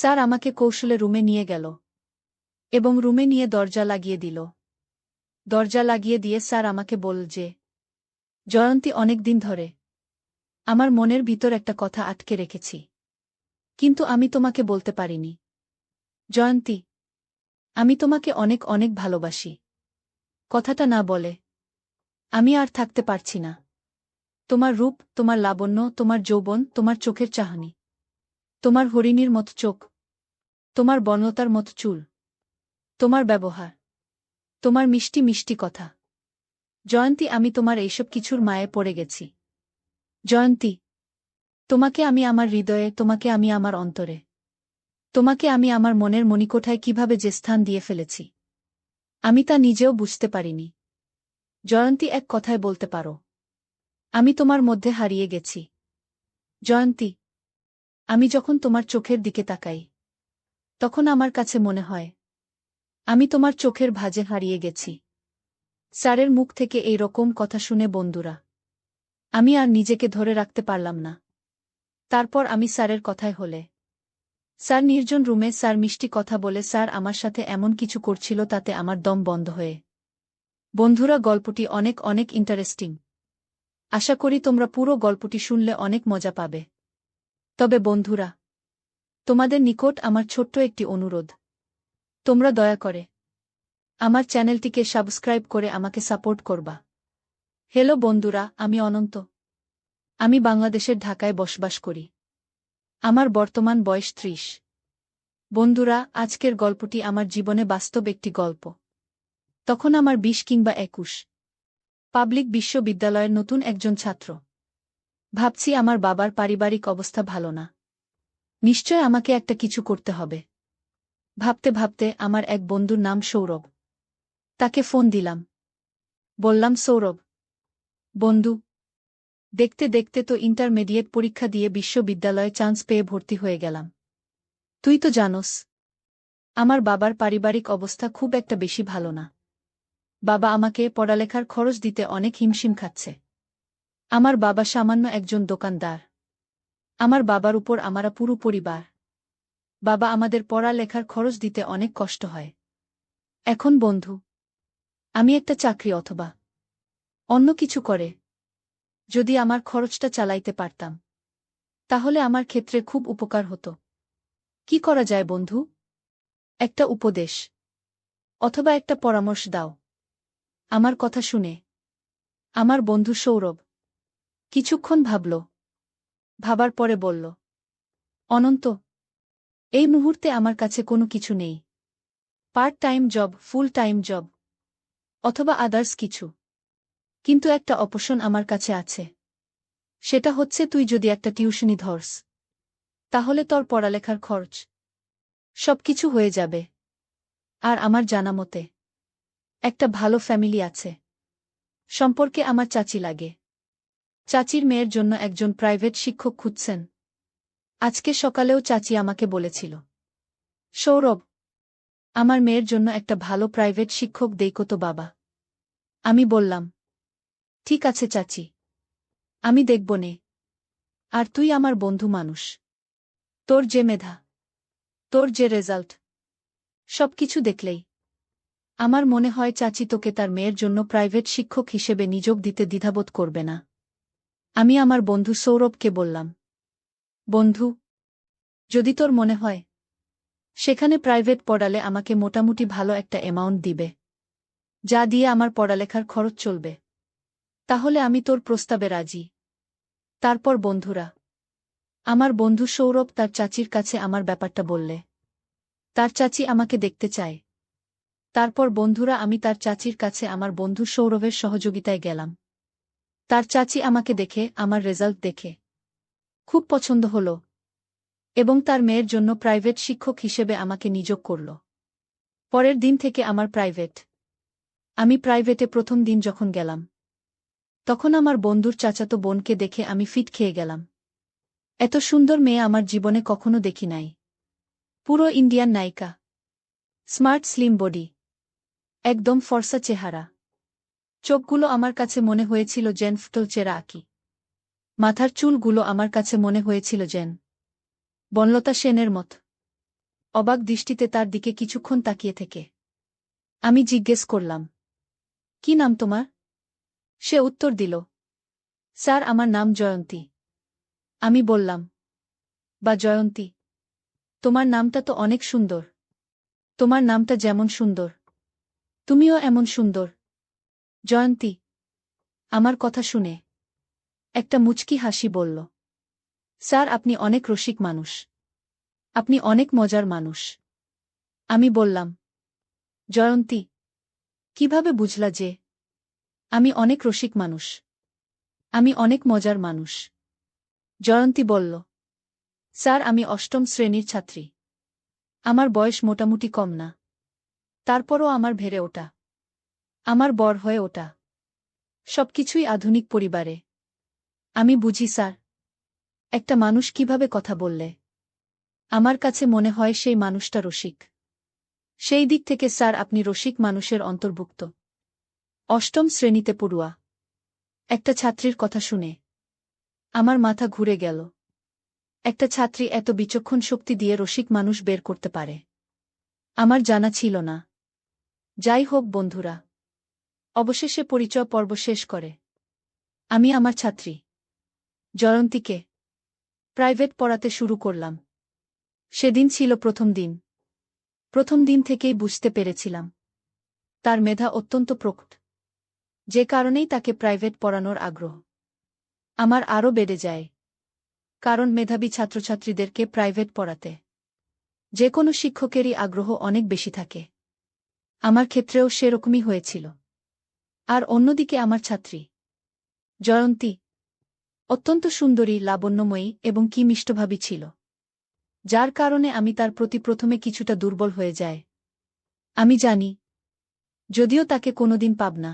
Sir আমাকে কৌশলে রুমে নিয়ে গেল। এবং রুমে নিয়ে দরজা লাগিয়ে দিল। দরজা লাগিয়ে দিয়ে স্যার আমাকে বল যে, জয়ন্তী, অনেক দিন ধরে আমার মনের ভিতর একটা কথা আটকে রেখেছি। কিন্তু আমি তোমাকে বলতে পারিনি। জয়ন্তী, আমি তোমাকে অনেক অনেক ভালোবাসি। কথাটা না বলে আমি আর থাকতে পারছি না। তোমার রূপ, তোমার লাবণ্য, তোমার যৌবন, তোমার চোখের চাহনি। তোমার হরিণীর মতো চোখ, তোমার বর্ণতার মতো চুল, তোমার ব্যবহার, তোমার মিষ্টি মিষ্টি কথা। জয়ন্তী, আমি তোমার এইসব কিছুর মায়ে পড়ে গেছি। জয়ন্তী, তোমাকে আমি আমার হৃদয়ে, তোমাকে আমি আমার অন্তরে, তোমাকে আমি আমার মনের মণিকোঠায় কীভাবে যে স্থান দিয়ে ফেলেছি, আমি তা নিজেও বুঝতে পারিনি। জয়ন্তী, এক কথায় বলতে পারো, আমি তোমার মধ্যে হারিয়ে গেছি। জয়ন্তী আমি যখন তোমার চোখের দিকে তাকাই, তখন আমার কাছে মনে হয়, আমি তোমার চোখের ভাজে হারিয়ে গেছি। স্যারের মুখ থেকে এই রকম কথা শুনে বন্ধুরা, আমি আর নিজেকে ধরে রাখতে পারলাম না। তারপর আমি স্যারের কথায় হলে, স্যার নির্জন রুমে স্যার মিষ্টি কথা বলে স্যার আমার সাথে এমন কিছু করছিল তাতে আমার দম বন্ধ হয়ে, বন্ধুরা গল্পটি অনেক অনেক ইন্টারেস্টিং আশা করি তোমরা পুরো গল্পটি শুনলে অনেক মজা পাবে। তবে বন্ধুরা, তোমাদের নিকট আমার ছোট্ট একটি অনুরোধ। তোমরা দয়া করে আমার চ্যানেলটিকে সাবস্ক্রাইব করে আমাকে সাপোর্ট করবা। হ্যালো বন্ধুরা, আমি অনন্ত। আমি বাংলাদেশের ঢাকায় বসবাস করি। আমার বর্তমান বয়স ত্রিশ। বন্ধুরা, আজকের গল্পটি আমার জীবনে বাস্তব একটি গল্প। তখন আমার বিশ কিংবা একুশ। পাবলিক বিশ্ববিদ্যালয়ের নতুন একজন ছাত্র। ভাবছি আমার বাবার পারিবারিক অবস্থা ভালো না। নিশ্চয় আমাকে একটা কিছু করতে হবে। ভাবতে ভাবতে আমার এক বন্ধুর নাম সৌরভ। তাকে ফোন দিলাম। বললাম, সৌরভ, বন্ধু, দেখতে দেখতে তো ইন্টারমিডিয়েট পরীক্ষা দিয়ে বিশ্ববিদ্যালয়ে চান্স পেয়ে ভর্তি হয়ে গেলাম। তুই তো জানোস, আমার বাবার পারিবারিক অবস্থা খুব একটা বেশি ভালো না। বাবা আমাকে পড়ালেখার খরচ দিতে অনেক হিমশিম খাচ্ছে। আমার বাবা সামান্য একজন দোকানদার। আমার বাবার উপর আমারা পুরো পরিবার। বাবা আমাদের পড়ালেখার খরচ দিতে অনেক কষ্ট হয়। এখন বন্ধু, আমি একটা চাকরি অথবা অন্য কিছু করে, যদি আমার খরচটা চালাইতে পারতাম, তাহলে আমার ক্ষেত্রে খুব উপকার হতো। কি করা যায় বন্ধু? একটা উপদেশ, অথবা একটা পরামর্শ দাও। আমার কথা শুনে, আমার বন্ধু সৌরভ কিছুক্ষণ ভাবল। ভাবার পরে বলল, অনন্ত, এই মুহূর্তে আমার কাছে কোনো কিছু নেই। Part time job full time job, অথবা আদার্স কিছু। কিন্তু একটা অপশন আমার কাছে আছে। সেটা হচ্ছে তুই যদি একটা টিউশনি ধরস, তাহলে তোর পড়ালেখার খরচ, সবকিছু হয়ে যাবে। আর আমার জানা মতে, একটা ভালো ফ্যামিলি আছে। সম্পর্কে আমার চাচি লাগে। চাচির মেয়ের জন্য একজন প্রাইভেট শিক্ষক খুঁজছেন। আজকে সকালেও চাচি আমাকে বলেছিল, সৌরভ, আমার মেয়ের জন্য একটা ভালো প্রাইভেট শিক্ষক দেইকো তো বাবা। আমি বললাম, ঠিক আছে চাচি, আমি দেখব নে। আর তুই আমার বন্ধু মানুষ। তোর যে মেধা, তোর যে রেজাল্ট, সবকিছু দেখলেই। আমার মনে হয় চাচি তোকে তার মেয়ের জন্য প্রাইভেট শিক্ষক হিসেবে নিযোগ দিতে দ্বিধাবোধ করবে না। আমি আমার বন্ধু সৌরভকে বললাম। বন্ধু, যদি তোর মনে হয়, সেখানে প্রাইভেট পড়ালে আমাকে মোটামুটি ভালো একটা অ্যামাউন্ট দিবে। যা দিয়ে আমার পড়ালেখার খরচ চলবে। তাহলে আমি তোর প্রস্তাবে রাজি। তারপর বন্ধুরা, আমার বন্ধু সৌরভ তার চাচির কাছে আমার ব্যাপারটা বললে। তার চাচি আমাকে দেখতে চায়। তারপর বন্ধুরা, আমি তার চাচির কাছে আমার বন্ধু সৌরভের সহযোগিতায় গেলাম। তার চাচি আমাকে দেখে, আমার রেজাল্ট দেখে। খুব পছন্দ হল। এবং তার মেয়ের জন্য প্রাইভেট শিক্ষক হিসেবে আমাকে নিযোগ করল। পরের দিন থেকে আমার প্রাইভেট। আমি প্রাইভেটে প্রথম দিন যখন গেলাম। তখন আমার বন্ধুর চাচাতো বোনকে দেখে আমি ফিট খেয়ে গেলাম। এত সুন্দর মেয়ে আমার জীবনে কখনো দেখি নাই। পুরো ইন্ডিয়ান নায়িকা। Smart, slim body. একদম ফর্সা চেহারা। চোখগুলো আমার কাছে মনে হয়েছিল জেন ফুটল চেরা আঁকি মাথার চুলগুলো আমার কাছে মনে হয়েছিল জেন বনলতা সেনের মত। অবাক দৃষ্টিতে তার দিকে কিছুক্ষণ তাকিয়ে থেকে। আমি জিজ্ঞেস করলাম, কি নাম তোমার? সে উত্তর দিল, স্যার, আমার নাম জয়ন্তী। আমি বললাম, বা জয়ন্তী, তোমার নামটা তো অনেক সুন্দর। তোমার নামটা যেমন সুন্দর, তুমিও এমন সুন্দর। জয়ন্তী, আমার কথা শুনে একটা মুচকি হাসি বলল, স্যার, আপনি অনেক রসিক মানুষ। আপনি অনেক মজার মানুষ। আমি বললাম, জয়ন্তী, কীভাবে বুঝলা যে আমি অনেক রসিক মানুষ? আমি অনেক মজার মানুষ। জয়ন্তী বলল, স্যার, আমি অষ্টম শ্রেণির ছাত্রী। আমার বয়স মোটামুটি কম না। তারপরও আমার ভেড়ে ওটা আমার বর হয়ে ওটা সবকিছুই আধুনিক পরিবারে। আমি বুঝি, স্যার, একটা মানুষ কীভাবে কথা বললে। আমার কাছে মনে হয় সেই মানুষটা রসিক। সেই দিক থেকে, স্যার, আপনি রসিক মানুষের অন্তর্ভুক্ত। অষ্টম শ্রেণীতে পড়ুয়া। একটা ছাত্রীর কথা শুনে। আমার মাথা ঘুরে গেল। একটা ছাত্রী এত বিচক্ষণ শক্তি দিয়ে রসিক মানুষ বের করতে পারে। আমার জানা ছিল না। যাই হোক, বন্ধুরা অবশেষে পরিচয় পর্ব শেষ করে। আমি আমার ছাত্রী। জয়ন্তীকে প্রাইভেট পড়াতে শুরু করলাম। সেদিন ছিল প্রথম দিন। প্রথম দিন থেকেই বুঝতে পেরেছিলাম। তার মেধা অত্যন্ত প্রকট। যে কারণেই তাকে প্রাইভেট পড়ানোর আগ্রহ। আমার আরও বেড়ে যায়। কারণ মেধাবী ছাত্রছাত্রীদেরকে প্রাইভেট পড়াতে। যে কোনো শিক্ষকেরই আগ্রহ অনেক বেশি থাকে। আমার ক্ষেত্রেও সেরকমই হয়েছিল। আর অন্যদিকে আমার ছাত্রী। জয়ন্তী, অত্যন্ত সুন্দরী, লাবণ্যময়ী এবং কি মিষ্টভাবী ছিল। যার কারণে আমি তার প্রতি প্রথমে কিছুটা দুর্বল হয়ে যায় আমি জানি, যদিও তাকে কোনোদিন পাব না।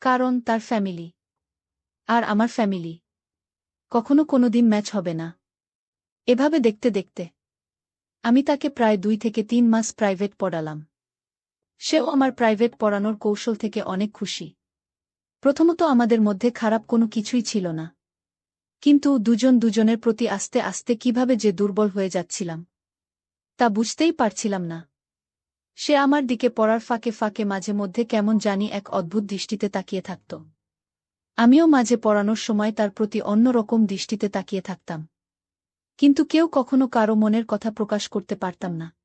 কারণ তার ফ্যামিলি। আর আমার ফ্যামিলি। কখনো কোনোদিন ম্যাচ হবে না। এভাবে দেখতে দেখতে, আমি তাকে প্রায় দুই থেকে তিন মাস প্রাইভেট পড়ালাম। সেও আমার প্রাইভেট পড়ানোর কৌশল থেকে অনেক খুশি। প্রথমত আমাদের মধ্যে খারাপ কোনো কিছুই ছিল না। কিন্তু দুজন দুজনের প্রতি আস্তে আস্তে কীভাবে যে দুর্বল হয়ে যাচ্ছিলাম, তা বুঝতেই পারছিলাম না। সে আমার দিকে পড়ার ফাঁকে ফাঁকে মাঝে মধ্যে কেমন জানি এক অদ্ভুত দৃষ্টিতে তাকিয়ে থাকত। আমিও মাঝে পড়ানোর সময় তার প্রতি অন্য রকম দৃষ্টিতে তাকিয়ে থাকতাম। কিন্তু কেউ কখনো কারও মনের কথা প্রকাশ করতে পারতাম না।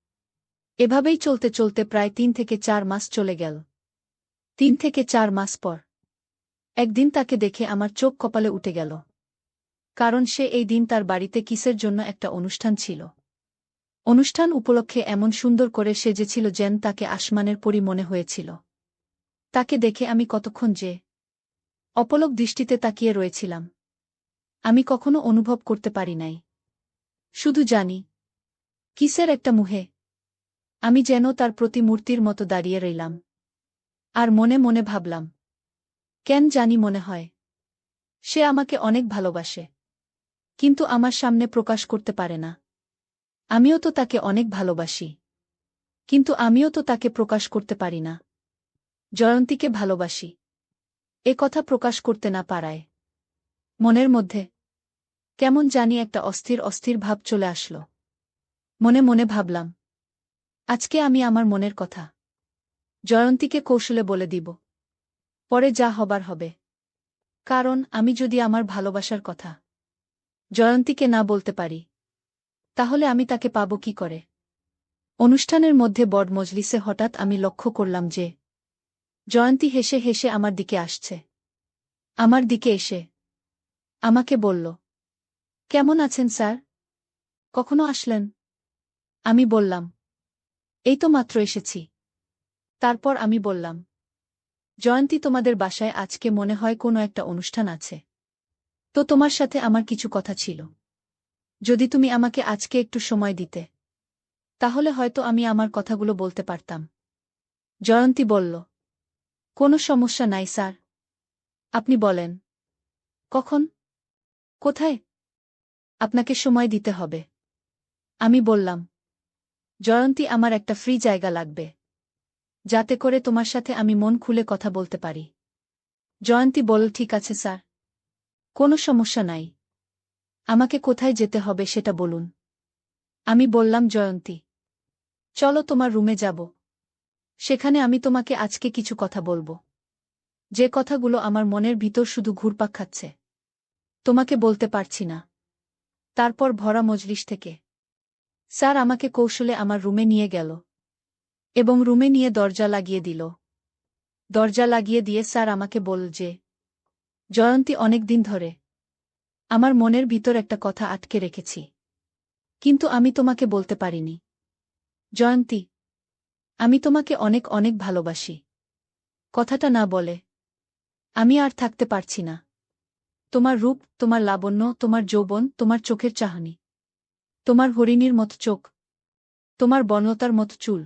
এভাবেই চলতে চলতে প্রায় তিন থেকে চার মাস চলে গেল। তিন থেকে চার মাস পর। একদিন তাকে দেখে আমার চোখ কপালে উঠে গেল। কারণ সে এই দিন তার বাড়িতে কিসের জন্য একটা অনুষ্ঠান ছিল। অনুষ্ঠান উপলক্ষে এমন সুন্দর করে সেজেছিল যেন তাকে আসমানের পরি মনে হয়েছিল। তাকে দেখে আমি কতক্ষণ যে অপলক দৃষ্টিতে তাকিয়ে রয়েছিলাম। আমি কখনো অনুভব করতে পারি নাই। শুধু জানি, কিসের একটা মুহে আমি যেন তার প্রতিমূর্তির মতো দাঁড়িয়ে রইলাম। আর মনে মনে ভাবলাম, কেন জানি মনে হয়, সে আমাকে অনেক ভালোবাসে, কিন্তু আমার সামনে প্রকাশ করতে পারে না। আমিও তো তাকে অনেক ভালোবাসি, কিন্তু আমিও তো তাকে প্রকাশ করতে পারি না। জয়ন্তীকে ভালোবাসি, এ কথা প্রকাশ করতে না পারায়। মনের মধ্যে, কেমন জানি একটা অস্থির অস্থির ভাব চলে আসলো। মনে মনে ভাবলাম আজকে আমি আমার মনের কথা। জয়ন্তীকে কৌশলে বলে দিব। পরে যা হবার হবে। কারণ আমি যদি আমার ভালোবাসার কথা জয়ন্তীকে না বলতে পারি, তাহলে আমি তাকে পাব কি করে? অনুষ্ঠানের মধ্যে বড মজলিসে হঠাৎ আমি লক্ষ্য করলাম যে জয়ন্তী হেসে হেসে আমার দিকে আসছে। আমার দিকে এসে আমাকে বলল, কেমন আছেন স্যার? কখনো আসলেন? আমি বললাম এই তো মাত্র এসেছি। তারপর আমি বললাম, জয়ন্তী, তোমাদের বাসায় আজকে মনে হয় কোনো একটা অনুষ্ঠান আছে। তো তোমার সাথে আমার কিছু কথা ছিল। যদি তুমি আমাকে আজকে একটু সময় দিতে, তাহলে হয়তো আমি আমার কথাগুলো বলতে পারতাম। জয়ন্তী বলল, কোনো সমস্যা নাই স্যার। আপনি বলেন, কখন? কোথায়? আপনাকে সময় দিতে হবে। আমি বললাম জয়ন্তী, আমার একটা ফ্রি জায়গা লাগবে। যাতে করে তোমার সাথে আমি মন খুলে কথা বলতে পারি। জয়ন্তী বল, ঠিক আছে, স্যার। কোনো সমস্যা নাই। আমাকে কোথায় যেতে হবে সেটা বলুন। আমি বললাম, জয়ন্তী, চলো তোমার রুমে যাব। সেখানে আমি তোমাকে আজকে কিছু কথা বলব। যে কথাগুলো আমার মনের ভিতর শুধু ঘুরপাক খাচ্ছে। তোমাকে বলতে পারছি না। তারপর ভরা মজলিস থেকে স্যার আমাকে কৌশলে আমার রুমে নিয়ে গেল এবং রুমে নিয়ে দরজা লাগিয়ে দিল। দরজা লাগিয়ে দিয়ে স্যার আমাকে বল যে, জয়ন্তী, অনেক দিন ধরে আমার মনের ভিতর একটা কথা আটকে রেখেছি, কিন্তু আমি তোমাকে বলতে পারিনি। জয়ন্তী, আমি তোমাকে অনেক অনেক ভালোবাসি। কথাটা না বলে আমি আর থাকতে পারছি না। তোমার রূপ, তোমার লাবণ্য, তোমার যৌবন, তোমার চোখের চাহনি তোমার হরিণীর মত চোখ, তোমার বনতার মত চুল,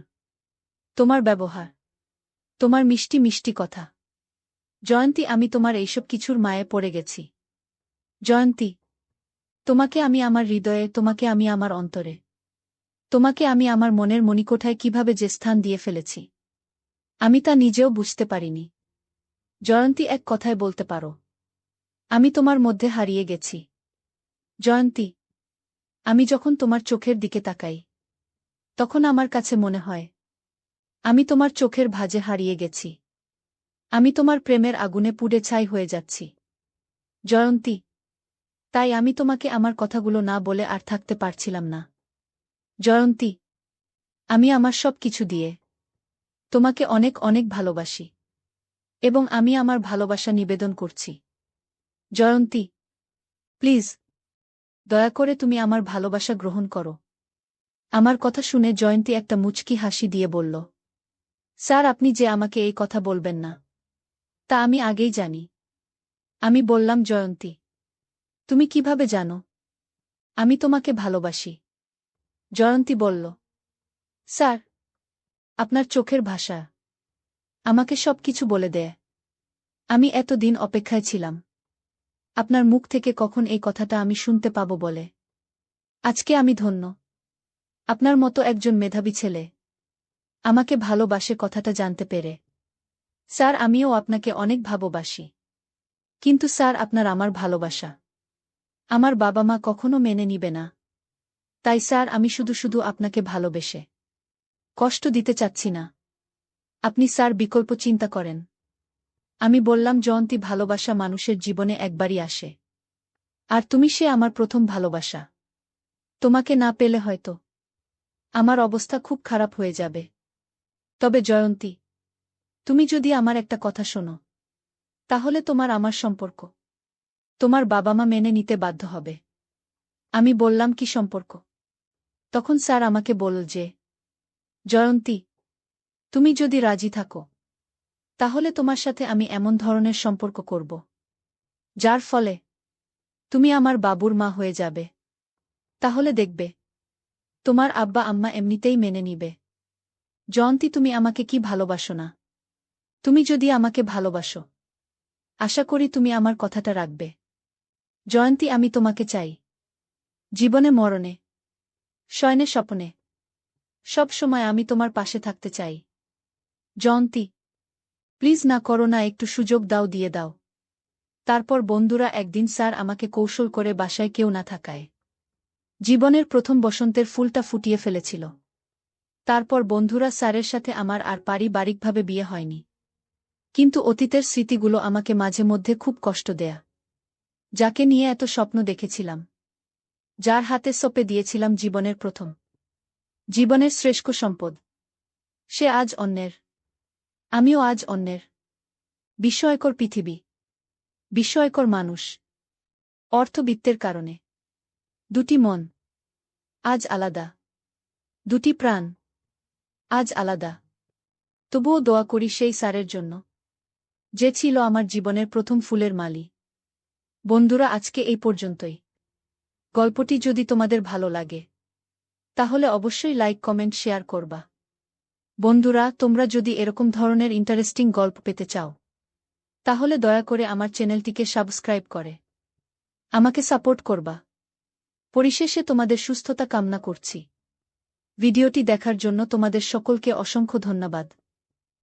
তোমার ব্যবহার, তোমার মিষ্টি মিষ্টি কথা। জয়ন্তী, আমি তোমার এইসব কিছুর মায়ে পড়ে গেছি। জয়ন্তী, তোমাকে আমি আমার হৃদয়ে, তোমাকে আমি আমার অন্তরে, তোমাকে আমি আমার মনের মণিকোঠায় কীভাবে যে স্থান দিয়ে ফেলেছি, আমি তা নিজেও বুঝতে পারিনি। জয়ন্তী, এক কথায় বলতে পারো, আমি তোমার মধ্যে হারিয়ে গেছি। জয়ন্তী আমি যখন তোমার চোখের দিকে তাকাই, তখন আমার কাছে মনে হয়, আমি তোমার চোখের ভাজে হারিয়ে গেছি। আমি তোমার প্রেমের আগুনে পুড়ে ছাই হয়ে যাচ্ছি। জয়ন্তী, তাই আমি তোমাকে আমার কথাগুলো না বলে আর থাকতে পারছিলাম না। জয়ন্তী, আমি আমার সব কিছু দিয়ে তোমাকে অনেক অনেক ভালোবাসি এবং আমি আমার ভালোবাসা নিবেদন করছি। জয়ন্তী, প্লিজ দয়া করে তুমি আমার ভালোবাসা গ্রহণ করো। আমার কথা শুনে জয়ন্তী একটা মুচকি হাসি দিয়ে বলল, স্যার, আপনি যে আমাকে এই কথা বলবেন না, তা আমি আগেই জানি। আমি বললাম, জয়ন্তী, তুমি কীভাবে জানো? আমি তোমাকে ভালোবাসি। জয়ন্তী বলল, স্যার, আপনার চোখের ভাষা। আমাকে সব কিছু বলে দেয়। আমি এতদিন অপেক্ষায় ছিলাম। আপনার মুখ থেকে কখন এই কথাটা আমি শুনতে পাব বলে। আজকে আমি ধন্য। আপনার মতো একজন মেধাবী ছেলে। আমাকে ভালোবাসে কথাটা জানতে পেরে। স্যার, আমিও আপনাকে অনেক ভালোবাসি। কিন্তু স্যার, আপনার আমার ভালোবাসা। আমার বাবা মা কখনো মেনে নিবে না। তাই স্যার, আমি শুধু শুধু আপনাকে ভালোবেসে। কষ্ট দিতে চাচ্ছি না। আপনি স্যার, বিকল্প চিন্তা করেন। আমি বললাম, জয়ন্তী ভালোবাসা মানুষের জীবনে একবারই আসে। আর তুমি সে আমার প্রথম ভালোবাসা। তোমাকে না পেলে হয়তো আমার অবস্থা খুব খারাপ হয়ে যাবে। তবে জয়ন্তী, তুমি যদি আমার একটা কথা শোনো, তাহলে তোমার আমার সম্পর্ক, তোমার বাবা মা মেনে নিতে বাধ্য হবে। আমি বললাম, কি সম্পর্ক? তখন স্যার আমাকে বলল যে, জয়ন্তী, তুমি যদি রাজি থাকো তাহলে তোমার সাথে আমি এমন ধরনের সম্পর্ক করব, যার ফলে তুমি আমার বাবুর মা হয়ে যাবে। তাহলে দেখবে, তোমার আব্বা আম্মা এমনিতেই মেনে নিবে। জয়ন্তী, তুমি আমাকে কি ভালোবাসো না? তুমি যদি আমাকে ভালোবাসো, আশা করি তুমি আমার কথাটা রাখবে। জয়ন্তী, আমি তোমাকে চাই। জীবনে মরণে, শয়নে স্বপনে, সব সময় আমি তোমার পাশে থাকতে চাই। জয়ন্তী প্লিজ না করো না একটু সুযোগ দাও, দিয়ে দাও। তারপর বন্ধুরা একদিন স্যার আমাকে কৌশল করে বাসায় কেউ না থাকায়। জীবনের প্রথম বসন্তের ফুলটা ফুটিয়ে ফেলেছিল। তারপর বন্ধুরা স্যারের সাথে আমার আর পারিবারিকভাবে বিয়ে হয়নি। কিন্তু অতীতের স্মৃতিগুলো আমাকে মাঝে মধ্যে খুব কষ্ট দেয়া। যাকে নিয়ে এত স্বপ্ন দেখেছিলাম। যার হাতে সপে দিয়েছিলাম জীবনের প্রথম। জীবনের শ্রেষ্ঠ সম্পদ। সে আজ অন্যের। আমিও আজ অন্যের। বিস্ময়কর পৃথিবী। বিস্ময়কর মানুষ। অর্থবিত্তের কারণে। দুটি মন। আজ আলাদা। দুটি প্রাণ। আজ আলাদা। তবুও দোয়া করি সেই সারের জন্য, যে ছিল আমার জীবনের প্রথম ফুলের মালি। বন্ধুরা, আজকে এই পর্যন্তই। গল্পটি যদি তোমাদের ভালো লাগে, তাহলে অবশ্যই লাইক, কমেন্ট, শেয়ার করবা। বন্ধুরা, তোমরা যদি এরকম ধরনের ইন্টারেস্টিং গল্প পেতে চাও, তাহলে দয়া করে আমার চ্যানেলটিকে সাবস্ক্রাইব করে। আমাকে সাপোর্ট করবা। পরিশেষে তোমাদের সুস্থতা কামনা করছি। ভিডিওটি দেখার জন্য তোমাদের সকলকে অসংখ্য ধন্যবাদ।